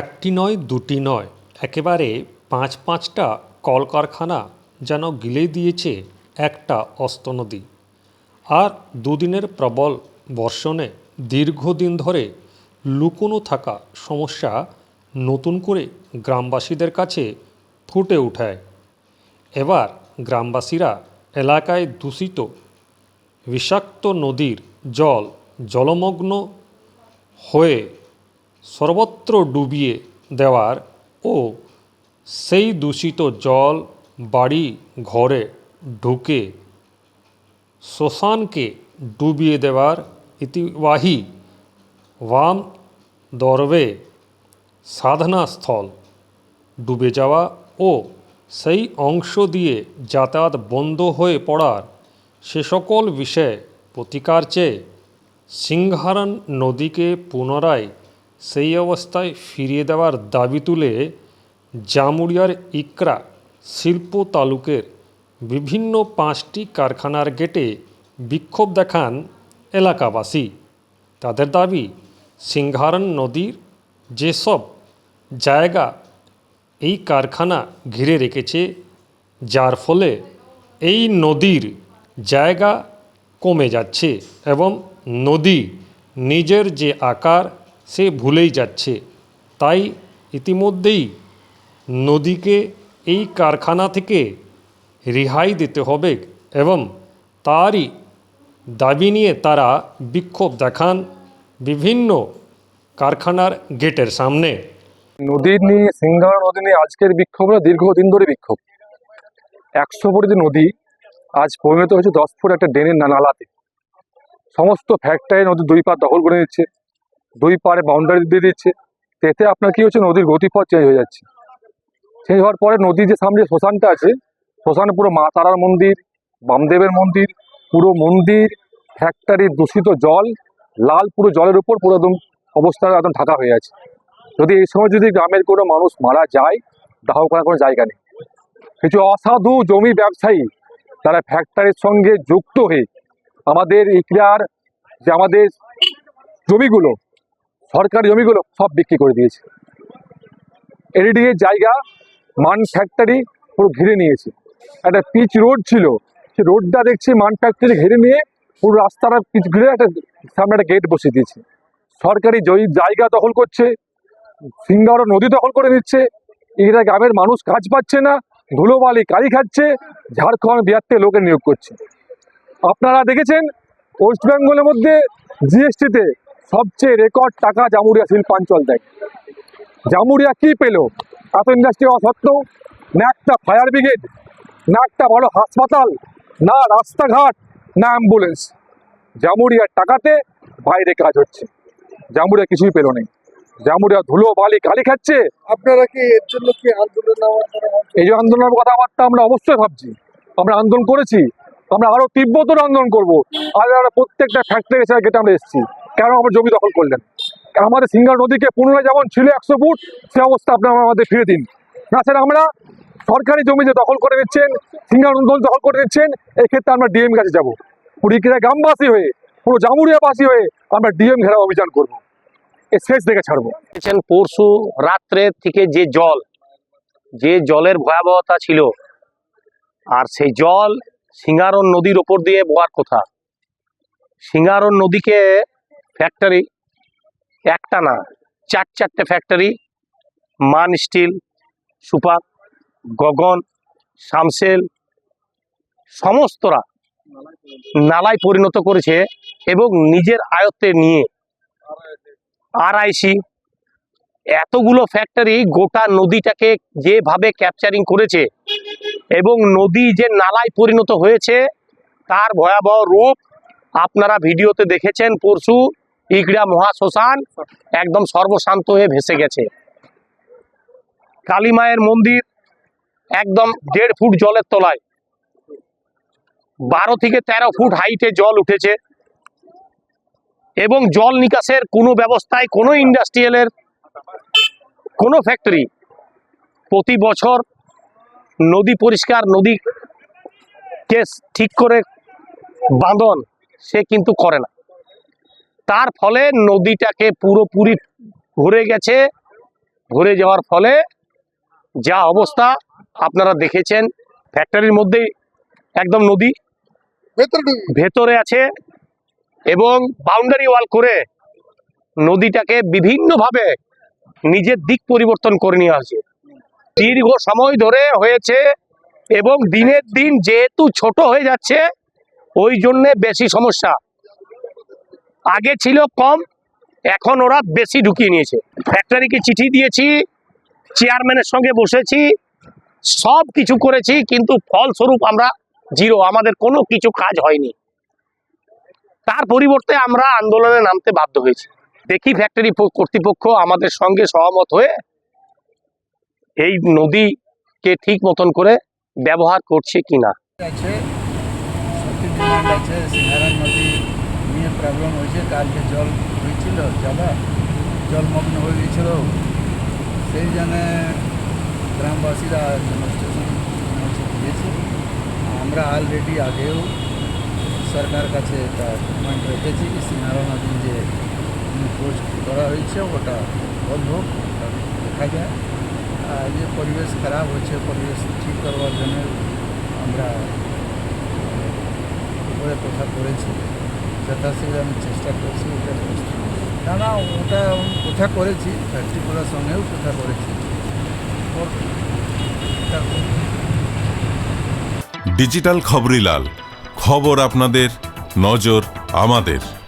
একটি নয়, দুটি নয়। একেবারে পাঁচ পাঁচটা কলকারখানা যেন গিলে দিয়েছে একটা অস্ত নদী। আর দুদিনের প্রবল বর্ষণে দীর্ঘদিন ধরে লুকোনো থাকা সমস্যা নতুন করে গ্রামবাসীদের কাছে ফুটে ওঠায় এবার গ্রামবাসীরা এলাকায় দূষিত, বিষাক্ত নদীর জল জলমগ্ন হয়ে সর্বত্র ডুবিয়ে দেওয়ার ও সেই দূষিত জল বাড়ি ঘরে ঢুকে শ্মশানকে ডুবিয়ে দেওয়ার ইতিবাহী বাম দরবে সাধনাস্থল, ডুবে যাওয়া ও সেই অংশ দিয়ে যাতায়াত বন্ধ হয়ে পড়ার সে সকল বিষয়ে প্রতিকার চেয়ে সিংহারন নদীকে পুনরায় সেই অবস্থায় ফিরিয়ে দেওয়ার দাবি তুলে জামুড়িয়ার ইকরা শিল্প তালুকের বিভিন্ন পাঁচটি কারখানার গেটে বিক্ষোভ দেখান এলাকাবাসী। তাদের দাবি সিংহারন নদীর যেসব জায়গা এই কারখানা ঘিরে রেখেছে, যার ফলে এই নদীর জায়গা কমে যাচ্ছে এবং নদী নিজের যে আকার সে ভুলেই যাচ্ছে। তাই ইতিমধ্যেই নদীকে এই কারখানা থেকে রেহাই দিতে হবে এবং তারই দাবি নিয়ে তারা বিক্ষোভ দেখান বিভিন্ন কারখানার গেটের সামনে। নদীর নিয়ে সিঙ্গারা নদী নিয়ে আজকের বিক্ষোভটা দীর্ঘদিন ধরে বিক্ষোভ। একশো ফুট যে নদী, আজ পরিণত হয়েছে দশ ফুট একটা ড্রেনের নালাতে। সমস্ত ফ্যাক্টরি নদীর দুই পার দখল করে নিচ্ছে। দুই পারে বাউন্ডারি দিয়ে দিচ্ছে। এতে আপনার কি হচ্ছে, নদীর গতিপথ চেঞ্জ হয়ে যাচ্ছে। চেঞ্জ হওয়ার পরে নদীর যে সামনে শ্মশানটা আছে, শ্মশানে পুরো মা তারার মন্দির, বামদেবের মন্দির, পুরো মন্দির ফ্যাক্টরির দূষিত জল, লাল পুরো জলের উপর পুরো একদম অবস্থা একদম ঢাকা হয়ে আছে। যদি এই সময় যদি গ্রামের কোনো মানুষ মারা যায়, দাহ করার কোনো জায়গা নেই। কিছু অসাধু জমি ব্যবসায়ী তারা ফ্যাক্টরির সঙ্গে যুক্ত হয়ে আমাদের ইকরার যে আমাদের জমিগুলো সরকারি জমিগুলো সব বিক্রি করে দিয়েছে। এলইডি এর জায়গা, মান ফ্যাক্টরি পুরো ঘিরে নিয়েছে। একটা পিচ রোড ছিল সে রোডটা দেখছি মান ফ্যাক্টরি ঘিরে নিয়ে পুরো রাস্তাটা পিচ ঘিরে একটা সামনে একটা গেট বসিয়ে দিয়েছে। সরকারি জায়গা দখল করছে, সিঙ্গারা নদী দখল করে নিচ্ছে, এরা গ্রামের মানুষ কাজ পাচ্ছে না, ধুলোবালি কালি খাচ্ছে, ঝাড়খণ্ড বিহার থেকে লোকে নিয়োগ করছে। আপনারা দেখেছেন, ওয়েস্ট বেঙ্গলের মধ্যে জিএসটিতে সবচেয়ে রেকর্ড টাকা জামুরিয়া শিল্পাঞ্চল দেয়। জামুরিয়া কি পেল? এত ইন্ডাস্ট্রি হওয়া সত্ত্বেও না একটা ফায়ার ব্রিগেড না একটা বড় হাসপাতাল না রাস্তাঘাট না অ্যাম্বুলেন্স জামুরিয়ার টাকাতে বাইরে কাজ হচ্ছে। জামুরিয়া কিছুই পেল নেই। জামুরিয়া ধুলো বালি কালি খাচ্ছে। আপনারা কি এর জন্য কি আন্দোলন এই যে আন্দোলনের কথাবার্তা আমরা অবশ্যই ভাবছি। আমরা আন্দোলন করেছি। আমরা আরও তীব্রতর আন্দোলন করব। আর আমরা প্রত্যেকটা ফ্যাক্টরি গেটে আমরা এসেছি। কেন আমার জমি দখল করলেন? আমাদের সিঙ্গার নদীকে পুনরায় যেমন ছিল একশো ফুট, সে অবস্থা আপনারা আমাদের ফিরে দিন। না, স্যার, আমরা সরকারি জমি যে দখল করে নিচ্ছেন সিঙ্গার নদী দখল করে নিচ্ছেন এই ক্ষেত্রে আমরা ডিএম কাছে যাব। পুরীকিরা গ্রামবাসী হয়ে, পুরো জামুরিয়াবাসী হয়ে আমরা ডিএম ঘেরা অভিযান করব। এ শেষ দেখে ছাড়বো। পরশু রাত্রে থেকে যে জল, যে জলের ভয়াবহতা ছিল, আর সেই জল সিঙ্গারন নদীর ওপর দিয়ে বোয়ার কথা। সিঙ্গারন নদীকে ফ্যাক্টরি একটা না, চার চারটে ফ্যাক্টরি মান স্টিল সুপার গগন শামসেল সমস্তরা নালায় পরিণত করেছে এবং নিজের আয়ত্তে নিয়ে আরআইসি এতগুলো ফ্যাক্টরি গোটা নদীটাকে যেভাবে ক্যাপচারিং করেছে এবং নদী যে নালায় পরিণত হয়েছে, তার ভয়াবহ রূপ আপনারা ভিডিওতে দেখেছেন পরশু। ইগড়া মহাশ্মশান একদম সর্বশান্ত হয়ে ভেসে গেছে। কালীমায়ের মন্দির একদম দেড় ফুট জলের তলায়। বারো থেকে তেরো ফুট হাইটে জল উঠেছে এবং জল নিকাশের কোনো ব্যবস্থায় কোনো ইন্ডাস্ট্রিয়ালের, কোনো ফ্যাক্টরি প্রতি বছর নদী পরিষ্কার, নদী কেস ঠিক করে বাঁধন সে কিন্তু করে না। তার ফলে নদীটাকে পুরোপুরি ভরে গেছে। ভরে যাওয়ার ফলে যা অবস্থা আপনারা দেখেছেন ফ্যাক্টরির মধ্যেই একদম নদী ভেতরে আছে এবং বাউন্ডারি ওয়াল করে নদীটাকে বিভিন্নভাবে নিজের দিক পরিবর্তন করে নিয়ে হয়েছে দীর্ঘ সময় ধরে হয়েছে এবং দিনের দিন যেহেতু ছোট হয়ে যাচ্ছে ওই জন্যে বেশি সমস্যা। আগে ছিল কম এখন ওরা বেশি ঢুকিয়ে নিয়েছে ফ্যাক্টরিকে চিঠি দিয়েছি চেয়ারম্যানের সঙ্গে বসেছি সব কিছু করেছি কিন্তু ফলস্বরূপ আমরা জিরো আমাদের কোনো কিছু কাজ হয়নি তার পরিবর্তে আমরা আন্দোলনে নামতে বাধ্য হয়েছি দেখি ফ্যাক্টরি কর্তৃপক্ষ আমাদের সঙ্গে সহমত হয়ে এই নদীকে ঠিক মতন করে ব্যবহার করছে কিনা আছে নদী প্রবলেম হয়েছে, কালকে জল হয়েছিল যাবা জলমগ্ন হয়ে গেছিল। সেই জন্য গ্রামবাসীরা ডেমনস্ট্রেশন দিয়েছে। আমরা অলরেডি আগেও সরকার কাছে একটা ডিমান্ড রেখেছি সিঙ্গারা নদী যে পোস্ট করা হয়েছে, ওটা বন্ধ দেখা যায়। আর যে পরিবেশ খারাপ হচ্ছে পরিবেশ ঠিক করবার জন্য আমরা উপরে কথা করেছি। যথাশীঘ্র আমি চেষ্টা করছি, ওটা। না না, ওটা কথা করেছি ফ্যাক্টরিগুলোর সঙ্গেও কথা করেছি। ডিজিটাল খবরিলাল খবর আপনাদের, নজর আমাদের।